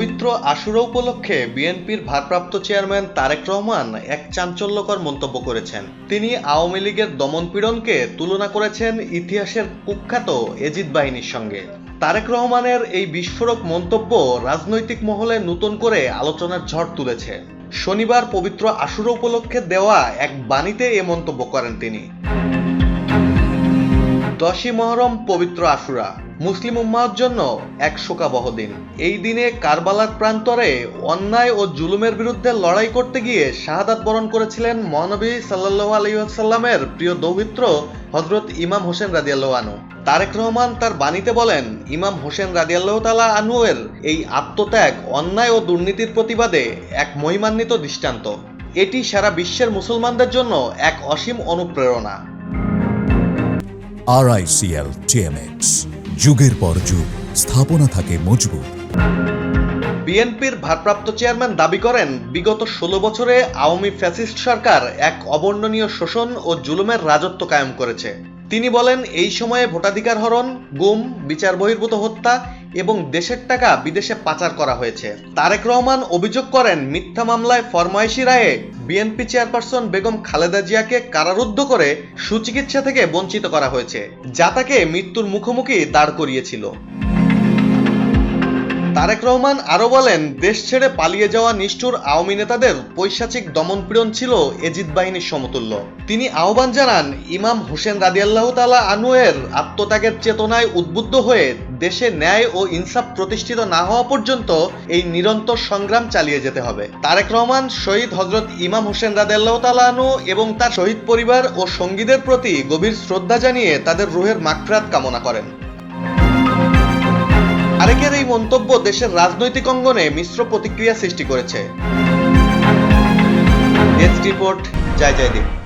পবিত্র আশুরা উপলক্ষে বিএনপির ভারপ্রাপ্ত চেয়ারম্যান তারেক রহমান এক চাঞ্চল্যকর মন্তব্য করেছেন। তিনি আওয়ামী লীগের দমনপীড়নকে তুলনা করেছেন ইতিহাসের কুখ্যাত এজিদ বাহিনীর সঙ্গে। তারেক রহমানের এই বিস্ফোরক মন্তব্য রাজনৈতিক মহলে নতুন করে আলোচনার ঝড় তুলেছে। শনিবার পবিত্র আশুরা উপলক্ষে দেওয়া এক বাণীতে এ মন্তব্য করেন তিনি। দশই মহরম পবিত্র আশুরা। মুসলিম উম্মাহর জন্য এক শোকাবহ দিন। এই দিনে কারবালার প্রান্তরে অন্যায় ও জুলুমের বিরুদ্ধে লড়াই করতে গিয়ে শাহাদাত বরণ করেছিলেন মহানবী সাল্লাহ আলহিহাসাল্লামের প্রিয় দৌহিত্র হজরত ইমাম হোসেন রাদিয়াল্লাহ আনু তারেক রহমান তার বাণীতে বলেন, ইমাম হোসেন রাদিয়াল্লাহ তালা আনুয়ের এই আত্মত্যাগ, অন্যায় ও দুর্নীতির প্রতিবাদে এক মহিমান্বিত দৃষ্টান্ত। এটি সারা বিশ্বের মুসলমানদের জন্য এক অসীম অনুপ্রেরণা। আরআইসিএল টিএমএক্স যুগের পর যুগ, স্থাপনা থাকে মজবুত। বিএনপির ভারপ্রাপ্ত চেয়ারম্যান দাবি করেন, বিগত ষোলো বছরে আওয়ামী ফ্যাসিস্ট সরকার এক অবর্ণনীয় শোষণ ও জুলুমের রাজত্ব কায়েম করেছে। তিনি বলেন, এই সময়ে ভোটাধিকার হরণ, গুম, বিচার বহির্ভূত হত্যা এবং দেশের টাকা বিদেশে পাচার করা হয়েছে। তারেক রহমান অভিযোগ করেন, মিথ্যা মামলায় ফরমায়েশি রায়ে বিএনপি চেয়ারপারসন বেগম খালেদা জিয়াকে কারারুদ্ধ করে সুচিকিৎসা থেকে বঞ্চিত করা হয়েছে, যা তাকে মৃত্যুর মুখোমুখি দাঁড় করিয়েছিল। তারেক রহমান আরও বলেন, দেশ ছেড়ে পালিয়ে যাওয়া নিষ্ঠুর আওয়ামী নেতাদের পৈশাচিক দমনপীড়ন ছিল এজিদ বাহিনীর সমতুল্য। তিনি আহ্বান জানান, ইমাম হোসেন রাদিয়াল্লাহ তালা আনুয়ের আত্মত্যাগের চেতনায় উদ্বুদ্ধ হয়ে দেশে ন্যায় ও ইনসাফ প্রতিষ্ঠিত না হওয়া পর্যন্ত এই নিরন্তর সংগ্রাম চালিয়ে যেতে হবে। তারেক রহমান শহীদ হজরত ইমাম হোসেন রাদিয়াল্লাহ তালা আনু এবং তার শহীদ পরিবার ও সঙ্গীদের প্রতি গভীর শ্রদ্ধা জানিয়ে তাদের রুহের মাগফিরাত কামনা করেন। আরেকের এই মন্তব্য দেশের রাজনৈতিক অঙ্গনে মিশ্র প্রতিক্রিয়া সৃষ্টি করেছে। Desk report Joy Joydeep.